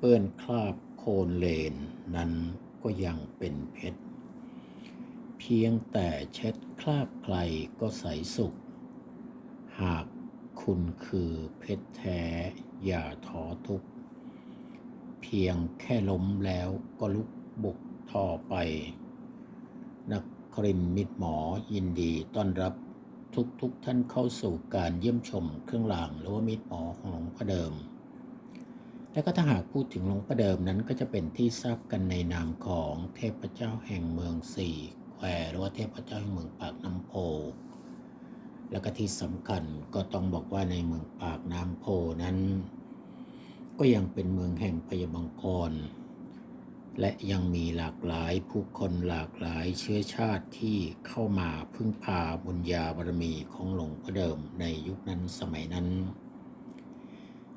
เปื้อนคราบโคลนเลนนั้นก็ยังเป็นเพชร เพียงแต่เช็ดคราบใครก็ใสสุข หากคุณคือเพชรแท้ อย่าท้อทุก เพียงแค่ล้มแล้วก็ลุกบุกต่อไป นักครินมิตรหมอยินดีต้อนรับทุกๆทท่านเข้าสู่การเยี่ยมชมเครื่องรางหรือว่ามิตรหมอของหลวงพ่อเดิม และก็ถ้าหากพูดถึงหลวงพ่อเดิมนั้นก็จะเป็นที่ทราบกันในนามของเทพเจ้าแห่งเมืองสี่แควหรือว่าเทพเจ้าแห่งเมืองปากน้ำโพ แล้วก็ที่สำคัญก็ต้องบอกว่าในเมืองปากน้ำโพนั้น ก็ยังเป็นเมืองแห่งพยาบังกร และยังมีหลากหลายผู้คนหลากหลายเชื้อชาติที่เข้ามาพึ่งพาบุญญาบารมีของหลวงพ่อเดิมในยุคนั้นสมัยนั้น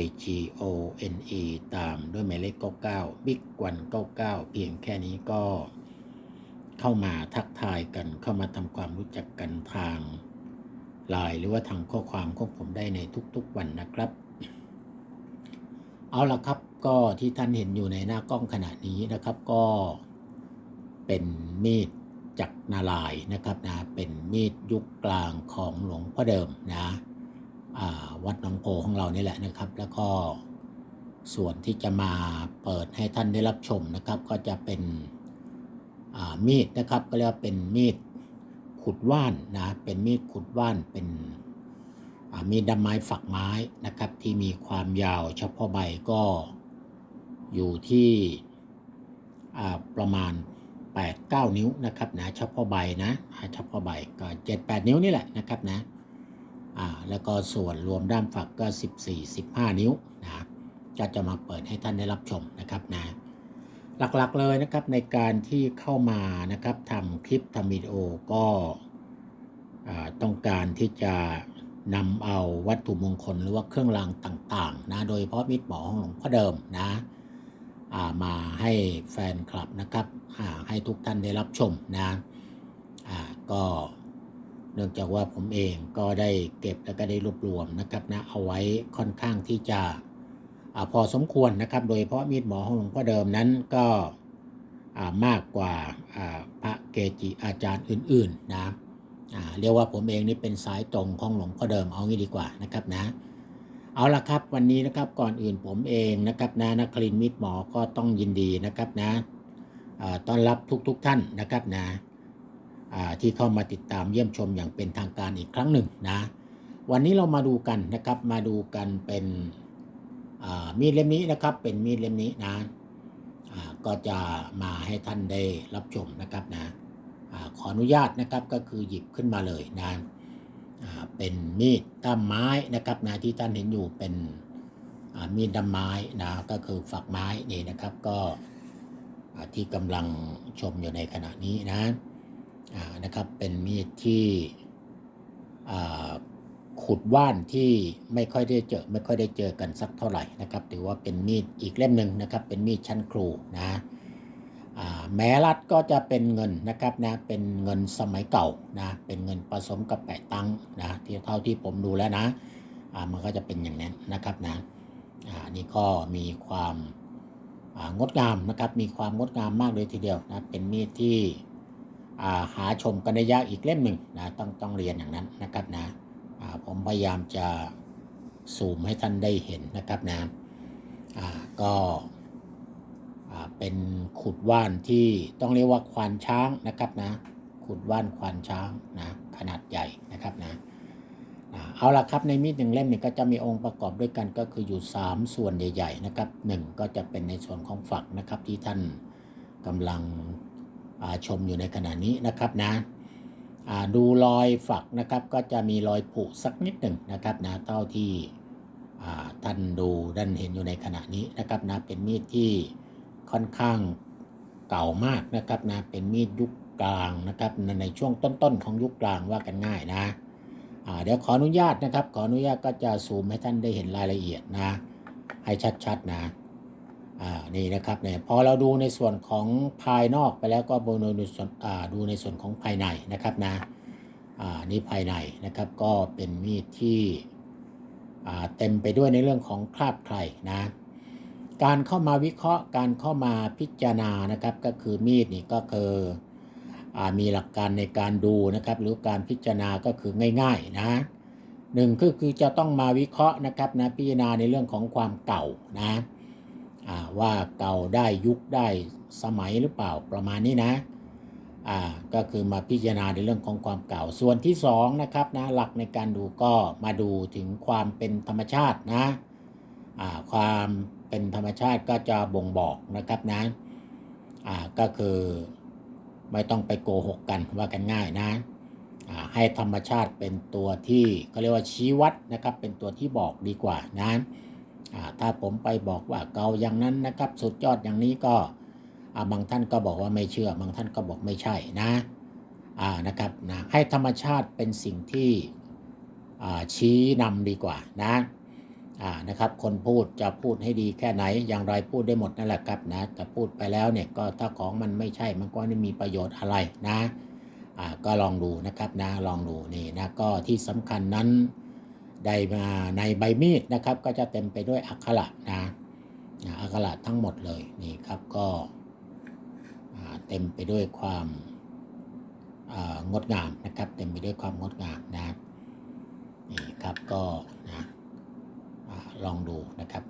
I G O N E ตามด้วยหมายเลข 99 Big วัน99 เพียงแค่นี้ก็เข้ามาทักทายกันเข้ามาทำความรู้จักกันทางไลน์หรือว่าทางข้อความของผมได้ในทุกๆวันนะครับ เอาละครับก็ที่ท่านเห็นอยู่ในหน้ากล้องขณะนี้นะครับก็เป็นมีดจักรนาลายนะครับนะเป็นมีดยุคกลางของหลวงพ่อเดิมนะ วัดหนองโพของเรานี่แหละนะครับ แล้วก็ส่วนที่จะมาเปิดให้ท่านได้รับชมนะครับ ก็จะเป็นมีดนะครับ ก็เรียกว่าเป็นมีดขุดว่านนะเป็นมีดขุดว่านเป็นมีดดำไม้ฝักไม้นะครับ ที่มีความยาวเฉพาะใบก็อยู่ที่ประมาณ 8 9 นิ้วนะครับนะเฉพาะใบนะเฉพาะใบก็ 7 8 นิ้วนี่แหละนะครับนะ อ่าแล้วก็ส่วนรวมด้ามฝักก็ 14 15 นิ้วนะก็จะมาเปิดให้ท่านได้รับชมนะครับนะหลักๆเลยนะครับในการที่เข้ามานะครับทำคลิปทำวิดีโอก็ต้องการที่จะนำเอาวัตถุมงคลหรือว่าเครื่องรางต่างๆนะโดยเฉพาะมิตรหมอของหลวงพ่อเดิมนะามาให้แฟนคลับนะครับให้ทุกท่านได้รับชมนะก็ เนื่องจากว่าผมเองก็ได้เก็บแล้วก็ได้รวบรวมนะครับนะเอาไว้ค่อนข้างที่จะอพอสมควรนะครับ โดยเฉพาะมีดหมอของหลวงพ่อเดิมนั้นก็มากกว่าพระเกจิอาจารย์อื่นๆนะเรียกว่าผมเองนี่เป็นสายตรงของหลวงพ่อเดิมเอางี้ดีกว่านะครับนะเอาละครับวันนี้นะครับก่อนอื่นผมเองนะครับนะนักคลินมิตรหมอก็ต้องยินดีนะครับนะอ่าต้อนรับทุกๆทท่านนะครับนะอ่า ที่เข้ามาติดตามเยี่ยมชมอย่างเป็นทางการอีกครั้งหนึ่งนะ วันนี้เรามาดูกันนะครับ มาดูกันเป็นมีดเล่มนี้นะครับ เป็นมีดเล่มนี้นะก็จะมาให้ท่านได้รับชมนะครับนะอขออนุญาตนะครับก็คือหยิบขึ้นมาเลยนะเป็นมีดด้ามไม้นะครับนะที่ท่านเห็นอยู่เป็นมีดด้ามไม้นะก็คือฝักไม้นี่นะครับก็ที่กำลังชมอยู่ในขณะนี้นะ นะครับเป็นมีดที่ขุดว่านที่ไม่ค่อยได้เจอไม่ค่อยได้เจอกันสักเท่าไหร่นะครับถือว่าเป็นมีดอีกเล่มหนึ่งนะครับ เป็นมีดชั้นครูนะแม้รัดก็จะเป็นเงินนะครับนะเป็นเงินสมัยเก่านะเป็นเงินผสมกับแปะตังนะที่เท่าที่ผมดูแล้วนะมันก็จะเป็นอย่างนั้นนะครับนะอ่านี่ก็มีความงดงามนะครับ มีความงดงามมากเลยทีเดียวนะเป็นมีดที่ หาชมกันได้ยากอีกเล่มหนึ่งนะต้องต้องเรียนอย่างนั้นนะครับนะผมพยายามจะซูมให้ท่านได้เห็นนะครับนะก็เป็นขุดว่านที่ต้องเรียกว่าควานช้างนะครับนะขุดว่านควานช้างนะขนาดใหญ่นะครับนะเอาละครับในมีดหนึ่งเล่มนี่ก็จะมีองค์ประกอบด้วยกันก็คืออยู่ 3 ส่วนใหญ่ ๆ นะครับหนึ่งก็จะเป็นในส่วนของฝักนะครับที่ท่านกำลัง ชมอยู่ในขณะนี้นะครับนะดูรอยฝักนะครับก็จะมีรอยผุสักนิดหนึ่งนะครับนะเท่าที่ท่านดูด้านเห็นอยู่ในขณะนี้นะครับนะเป็นมีดที่ค่อนข้างเก่ามากนะครับนะเป็นมีดยุคกลางนะครับในช่วงต้นๆของยุคกลางว่ากันง่ายนะเดี๋ยวขออนุญาตนะครับ ขออนุญาตก็จะซูมให้ท่านได้เห็นรายละเอียดนะ ให้ชัดๆนะ อ่านี่นะครับเนี่ยพอเราดูในส่วนของภายนอกไปแล้วก็บนในส่วนอ่าดูในส่วนของภายในนะครับนะอ่านี่ภายในนะครับก็เป็นมีดที่อ่าเต็มไปด้วยในเรื่องของคราบใครนะการเข้ามาวิเคราะห์การเข้ามาพิจารณานะครับก็คือมีดนี่ก็คืออามีหลักการในการดูนะครับ หรือการพิจารณาก็คือง่าย ๆนะหนึ่งก็คือจะต้องมาวิเคราะห์นะครับนะพิจารณาในเรื่องของความเก่านะ ว่าเก่าได้ยุคได้สมัยหรือเปล่าประมาณนี้นะอ่าก็คือมาพิจารณาในเรื่องของความเก่า ส่วนที่สองนะครับนะหลักในการดูก็มาดูถึงความเป็นธรรมชาตินะอ่าความเป็นธรรมชาติก็จะบ่งบอกนะครับนะอ่าก็คือไม่ต้องไปโกหกกันว่ากันง่ายนะอ่าให้ธรรมชาติเป็นตัวที่เขาเรียกว่าชี้วัดนะครับเป็นตัวที่บอกดีกว่านะ ถ้าผมไปบอกว่าเกาอย่างนั้นนะครับ สุดยอดอย่างนี้ก็บางท่านก็บอกว่าไม่เชื่อ บางท่านก็บอกไม่ใช่นะนะครับนะให้ธรรมชาติเป็นสิ่งที่ชี้นำดีกว่านะนะครับ คนพูดจะพูดให้ดีแค่ไหน อย่างไรพูดได้หมดนั่นแหละครับนะแต่พูดไปแล้วเนี่ยก็ถ้าของมันไม่ใช่มันก็ไม่มีประโยชน์อะไรนะก็ลองดูนะครับนะลองดูนี่นะก็ที่สำคัญนั้น ได้มาในใบมีดนะครับก็จะเต็มไปด้วยอักขระนะนะอักขระทั้งหมดเลยนี่ครับก็เต็มไปด้วยความงดงามนะครับ เต็มไปด้วยความงดงามนะนี่ครับก็นะอลองดูนะครับ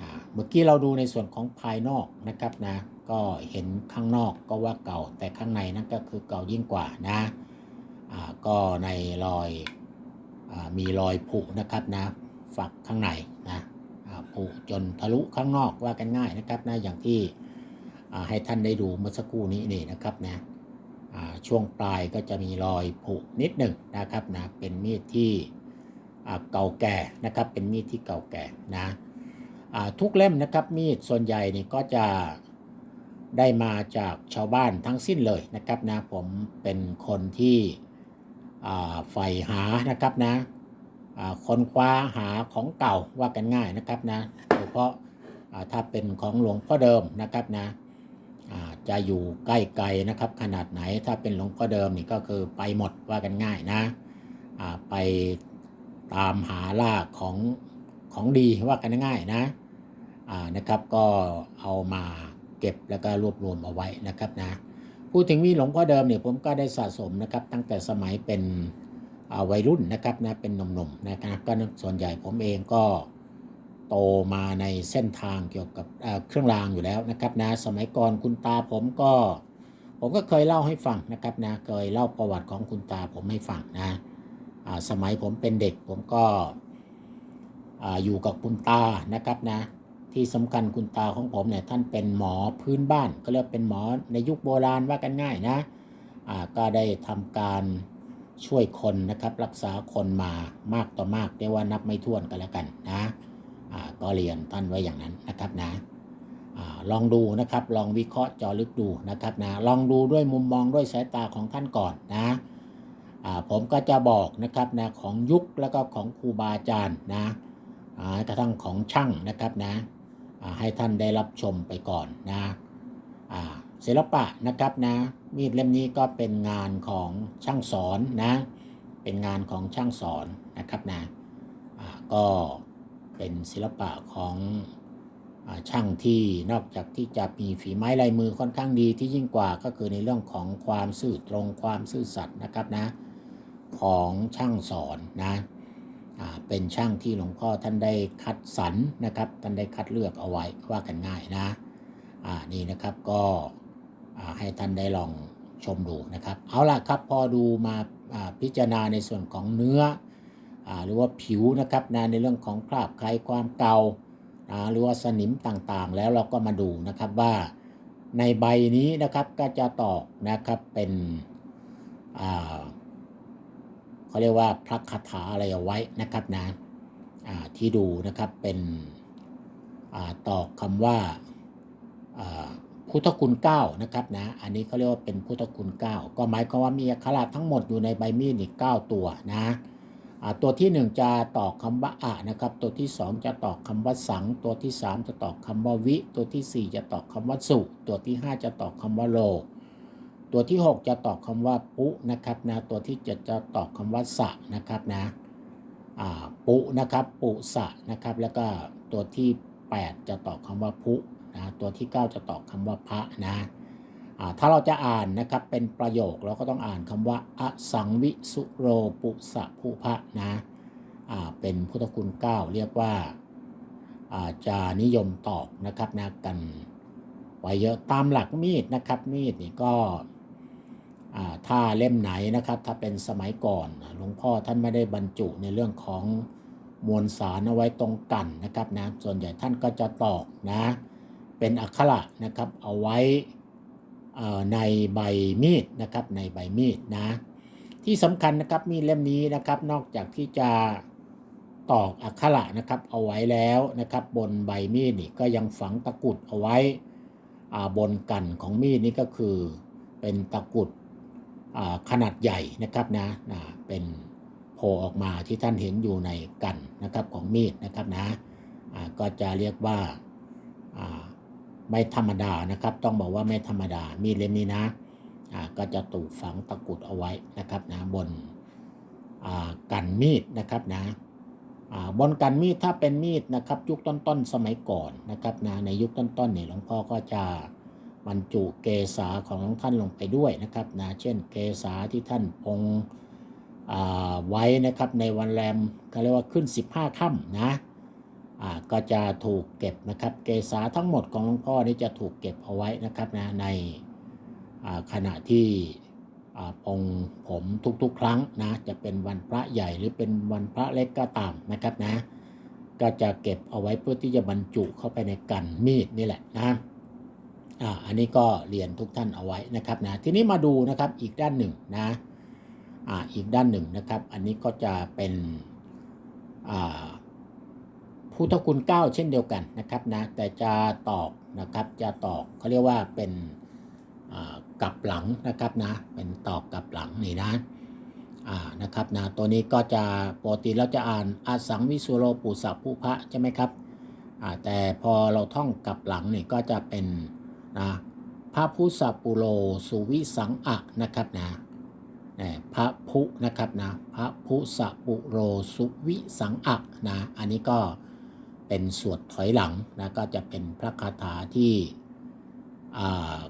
นะเมื่อกี้เราดูในส่วนของภายนอกนะครับนะก็เห็นข้างนอกก็ว่าเก่าแต่ข้างในนั่นก็คือเก่ายิ่งกว่านะก็ในรอย มีรอยผุนะครับนะฝักข้างในนะผุจนทะลุข้างนอกว่ากันง่ายนะครับนะอย่างที่ให้ท่านได้ดูเมื่อสักครู่นี้นี่นะครับนะอ่าช่วงปลายก็จะมีรอยผุนิดหนึ่งนะครับนะเป็นมีดที่เก่าแก่นะครับเป็นมีดที่เก่าแก่นะทุกเล่มนะครับมีดส่วนใหญ่นี่ก็จะได้มาจากชาวบ้านทั้งสิ้นเลยนะครับนะผมเป็นคนที่ ใฝ่หานะครับนะอ่าคนคว้าหาของเก่าว่ากันง่ายนะครับนะโดยเฉพาะถ้าเป็นของหลวงพ่อเดิมนะครับนะจะอยู่ใกล้ไกลนะครับ ขนาดไหนถ้าเป็นหลวงพ่อเดิมนี่ก็คือไปหมดว่ากันง่ายนะไปตามหาล่าของของดีว่ากันง่ายนะนะครับก็เอามาเก็บแล้วก็รวบรวมเอาไว้นะครับนะ พูดถึงมีหลงพ่อเดิมเนี่ยผมก็ได้สะสมนะครับตั้งแต่สมัยเป็นวัยรุ่นนะครับนะเป็นหนุ่มๆนะครับก็ส่วนใหญ่ผมเองก็โตมาในเส้นทางเกี่ยวกับเครื่องรางอยู่แล้วนะครับนะสมัยก่อนคุณตาผมก็ ผมก็เคยเล่าให้ฟังนะครับนะเคยเล่าประวัติของคุณตาผมให้ฟังนะสมัยผมเป็นเด็กผมก็อยู่กับคุณตานะครับนะ ที่สำคัญคุณตาของผมเนี่ยท่านเป็นหมอพื้นบ้าน ก็เรียกเป็นหมอในยุคโบราณว่ากันง่ายนะอ่าก็ได้ทำการช่วยคนนะครับรักษาคนมามากต่อมากเรียกว่านับไม่ถ้วนกันแล้วกันนะอ่าก็เรียนท่านไว้อย่างนั้นนะครับนะอ่าลองดูนะครับลองวิเคราะห์เจอลึกดูนะครับนะลองดูด้วยมุมมองด้วยสายตาของท่านก่อนนะอ่าผมก็จะบอกนะครับนะของยุคแล้วก็ของครูบาอาจารย์นะอ่ากระทั่งของช่างนะครับนะ ให้ท่านได้รับชมไปก่อนนะศิลปะนะครับนะมีดเล่มนี้ก็เป็นงานของช่างสอนนะเป็นงานของช่างสอนนะครับนะก็เป็นศิลปะของอช่างที่นอกจากที่จะมีฝีไม้ลายมือค่อนข้างดีที่ยิ่งกว่าก็คือในเรื่องของความซื่อตรงความซื่อสัตย์นะครับนะของช่างสอนนะ เป็นช่างที่หลวงพ่อท่านได้คัดสรรนะครับ ท่านได้คัดเลือกเอาไว้ว่ากันง่ายนะอ่านี่นะครับก็ให้ท่านได้ลองชมดูนะครับ เอาล่ะครับพอดูมาพิจารณาในส่วนของเนื้ออหรือว่าผิวนะครับนะในเรื่องของคราบใครความเกา่าหรือว่าสนิมต่างๆ แล้วเราก็มาดูนะครับว่าในใบนี้นะครับก็จะตอกนะครับเป็นอ่า เขาเรียกว่าพระคาถาอะไรเอาไว้นะครับนะที่ดูนะครับเป็นอตอกคำว่าพุทธคุณเก้านะครับนะอันนี้เขาเรียกว่าเป็นพุทธคุณเก้าก็หมายความว่ามีอักขระทั้งหมดอยู่ในใบมีดนี่เก้าตัวนะตัวที่หนึ่งจะต่อคำว่าอะนะครับ ตัวที่สองจะต่อคำว่าสัง ตัวที่สามจะต่อคำว่าวิ ตัวที่สี่จะต่อคำว่าสุ ตัวที่ห้าจะต่อคำว่าโล ตัวที่หกจะต่อคำว่าปุนะครับนะตัวที่เจ็ดจะต่อคำว่าสะนะครับนะปุนะครับปุสะนะครับแล้วก็ตัวที่แปดจะต่อคำว่าพุนะตัวที่เก้าจะต่อคำว่าพระนะถ้าเราจะอ่านนะครับเป็นประโยคเราก็ต้องอ่านคำว่าอสังวิสุโรปุสะภูพะนะเป็นพุทธคุณเก้าเรียกว่าอาจะนิยมตอกนะครับนะกันไว้เยอะตามหลักมีดนะครับมีดนี่ก็ ถ้าเล่มไหนนะครับ ถ้าเป็นสมัยก่อนหลวงพ่อท่านไม่ได้บรรจุในเรื่องของมวลสารเอาไว้ตรงกันนะครับนะส่วนใหญ่ท่านก็จะตอกนะ เป็นอักขระนะครับ เอาไว้อ่อในใบมีดนะครับ ในใบมีดนะ ที่สำคัญนะครับมีดเล่มนี้นะครับ นอกจากที่จะตอกอักขระนะครับ เอาไว้แล้วนะครับ บนใบมีดนี่ก็ยังฝังตะกุดเอาไว้อ่าบนกันของมีดนี่ก็คือเป็นตะกุด ขนาดใหญ่นะครับนะเป็นโผล่ออกมาที่ท่านเห็นอยู่ในกันนะครับของมีดนะครับนะก็จะเรียกว่าไม่ธรรมดานะครับ ต้องบอกว่าไม่ธรรมดามีดเล่มนี้นะก็จะถูกฝังตะกุดเอาไว้นะครับนะบนกันมีดนะครับนะบนกันมีดถ้าเป็นมีดนะครับ ยุคต้นๆสมัยก่อนนะครับนะในยุคต้นๆเนี่ยหลวงพ่อก็จะ บรรจุเกษาของท่านลงไปด้วยนะครับนะเช่นเกษาที่ท่านพงไว้นะครับในวันแรมเขาเรียกว่าขึ้น 15ค่ำนะก็จะถูกเก็บนะครับเกษาทั้งหมดของหลวงพ่อนี่จะถูกเก็บเอาไว้นะครับนะในขณะที่อ่าปรงผมทุกๆ ครั้งนะจะเป็นวันพระใหญ่หรือเป็นวันพระเล็กก็ตามนะครับนะก็จะเก็บเอาไว้เพื่อที่จะบรรจุเข้าไปในกันมีดนี่แหละนะ อ่าอันนี้ก็เรียนทุกท่านเอาไว้นะครับนะทีนี้มาดูนะครับอีกด้านหนึ่งนะอ่าอีกด้านหนึ่งนะครับ อันนี้ก็จะเป็นอ่าพุทธคุณเก้าเช่นเดียวกันนะครับนะแต่จะตอกนะครับจะตอกเขาเรียกว่าเป็นอ่ากลับหลังนะครับนะเป็นตอกกลับหลังนี่นะอ่านะครับนะตัวนี้ก็จะปกติเราจะอ่านอาสังวิสุโรปุสัพพุพะใช่ไหมครับอ่าแต่พอเราท่องกลับหลังนี่ก็จะเป็น นะพระพุสัปุโรสุวิสังอะนะครับนะเนี่ยพระพุนะครับนะพระพุสัปุโรสุวิสังอะนะอันนี้ก็เป็นสวดถอยหลังนะก็จะเป็นพระคาถาที่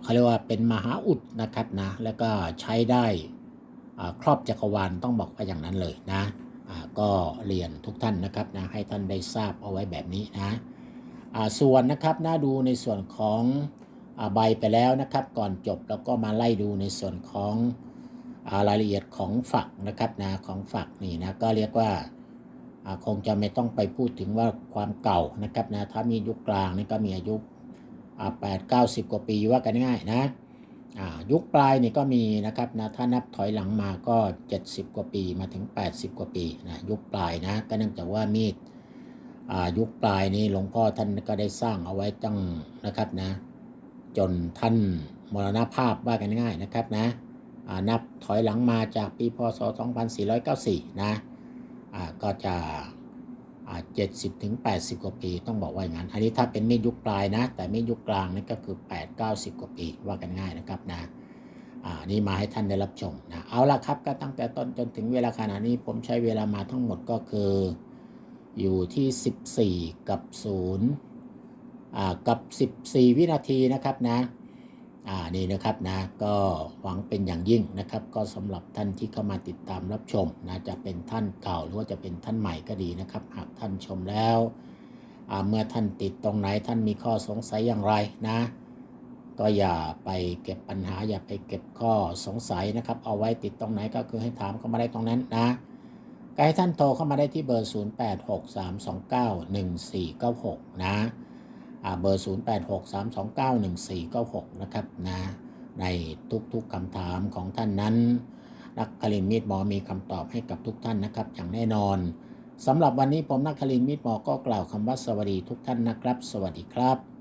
เขาเรียกว่าเป็นมหาอุดนะครับนะแล้วก็ใช้ได้ครอบจักรวาลต้องบอกว่าอย่างนั้นเลยนะก็เรียนทุกท่านนะครับนะให้ท่านได้ทราบเอาไว้แบบนี้นะส่วนนะครับน่าดูในส่วนของ ใบไปแล้วนะครับ ก่อนจบแล้วก็มาไล่ดูในส่วนของอรายละเอียดของฝักนะครับนะของฝักนี่นะก็เรียกว่าคงจะไม่ต้องไปพูดถึงว่าความเก่านะครับนะถ้ามียุคกลางนี่ก็มีอายุแปดเก้าสิบกว่าปีว่ากันง่ายนะยุคปลายนี่ก็มีนะครับนะถ้านับถอยหลังมาก็ 70 กว่าปีมาถึง 80 กว่าปีนะยุคปลายนะก็เนื่องจากว่ามีดยุคปลายนี่หลวงพ่อท่านก็ได้สร้างเอาไว้ตั้งนะครับนะ จนท่านมรณภาพว่ากันง่ายนะครับนะนับถอยหลังมาจากปีพศ 2494 นะก็จะอ่าเจ็ดสิบถึงแปดสิบกว่าปีต้องบอกว่าอย่างนั้น อันนี้ถ้าเป็นมีดยุคปลายนะ แต่มีดยุคกลางนี่นก็คือแปดเก้าสิบกว่าปีว่ากันง่ายนะครับนะอ่านี่มาให้ท่านได้รับชมนะเอาละครับก็ตั้งแต่ต้นจนถึงเวลาขณะนี้ผมใช้เวลามาทั้งหมดก็คืออยู่ที่14กับ0 กับ 14 วินาทีนะครับนะอ่านี่นะครับนะก็หวังเป็นอย่างยิ่งนะครับ ก็สำหรับท่านที่เข้ามาติดตามรับชมนะจะเป็นท่านเก่าหรือว่าจะเป็นท่านใหม่ก็ดีนะครับ หากท่านชมแล้วเมื่อท่านติดตรงไหนท่านมีข้อสงสัยอย่างไรนะ ก็อย่าไปเก็บปัญหา อย่าไปเก็บข้อสงสัยนะครับ เอาไว้ติดตรงไหนก็คือให้ถามเข้ามาได้ตรงนั้นนะก็ให้ท่านโทรเข้ามาได้ที่เบอร์ 0863291496 นะอ่า เบอร์ 0863291496 นะครับนะในทุกๆคำถามของท่านนั้น นักคลินมีดหมอมีคำตอบให้กับทุกท่านนะครับ อย่างแน่นอนสำหรับวันนี้ผมนักคลินมีดหมอก็กล่าวคำว่าสวัสดีทุกท่านนะครับ สวัสดีครับ